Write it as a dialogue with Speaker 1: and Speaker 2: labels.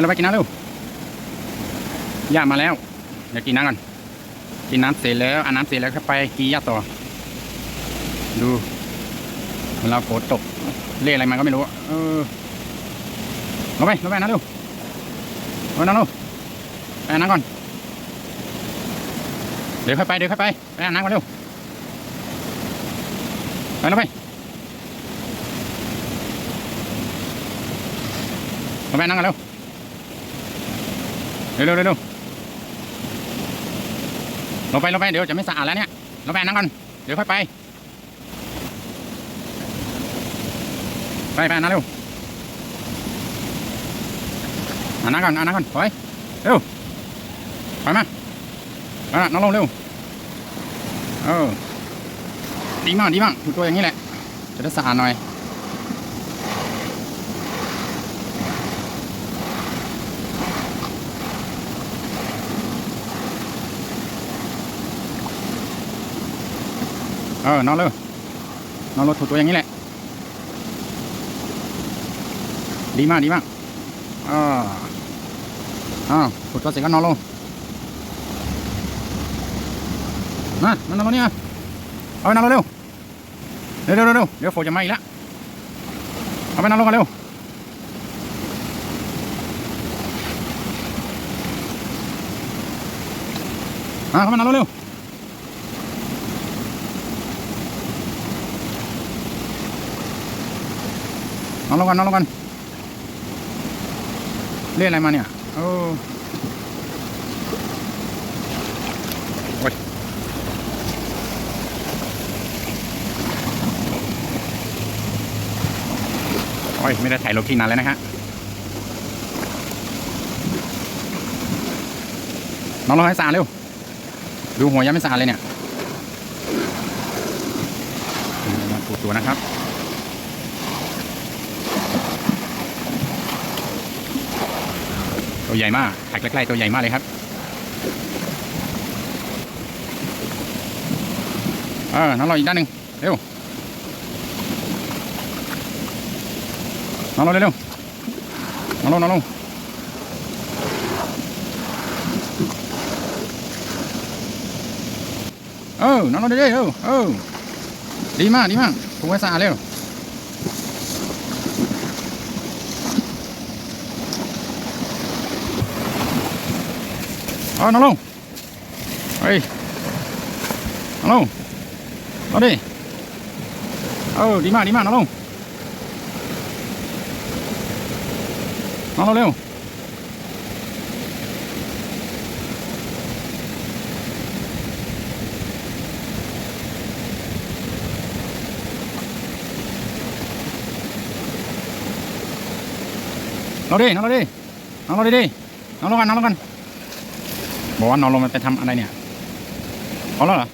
Speaker 1: เราไปกินน้ำเร็วย่ามาแล้ว เดี๋ยวกินน้ำก่อนกินน้ำเสร็จแล้วอาน้ำเสร็จแล้วก็ไปกินหญ้าต่อ ดูเวลาฝนตกเรียกอะไรมาก็ไม่รู้เออลงไปลงไปนะเร็วลงไปนะเร็วไปน้ำก่อน เดี๋ยวค่อยไปเดี๋ยวค่อยไปไปน้ำก่อนเร็วไปลงไป ลงไปอาบน้ำก่นเร็วเร็วเร็วเร็วเร็วลงไปลงไปเดี๋ยวจะไม่สะอาดแล้วเนี่ยลงไปอาบน้ำก่อนเดี๋ยวค่อยไปไปไปอาบน้ำเร็วอาบน้ำก่อนอาบน้ำก่อนไปเร็วไปมาอะน้องลงเร็วเออดีมากดีมากถูตัวอย่างนี้แหละจะได้สะอาดหน่อย เออนองเร็วน้องลงถูตัวอย่างนี้แหละ ดีมากดีมากอ่าอ้าวถูตัวเสร็จก็นอนลงมามันมาเนี่ยเอาไปนั่งเร็วเร็วเร็วเร็วเดี๋ยวฝนจะมาอีกแล้วเอาไปนั่งลงกันเร็วมาเข้ามานั่งเร็วนอน ลงกันนอนลงกันเรียกอะไรมาเนี่ยโอ้โอ้ยไม่ได้ถ่ายลงที่นานแล้วนะฮะน้องรอให้สาเร็ว ดูหัวยังไม่สาเลยเนี่ยดูตัวนะครับ ตัวใหญ่มากถ่ายใกล้ๆตัวใหญ่มากเลยครับเออน้องรออีกด้านหนึ่งเร็วนอนลงเร็วๆนอนลงนอนลงเออนอนลงเรื่อยๆเออเออดีมากดีมากถูไว้สะอาดเร็ว เอานอนลงเฮ้ยนอนลงนอนดิเออดีมากดีมากน้อนลงน้อนเร็วนอนดินอนดินอนลงดินอนลงกันนอนลงกัน บอกว่านอนลงมันไปทำอะไรเนี่ยเอาแล้วเหรอ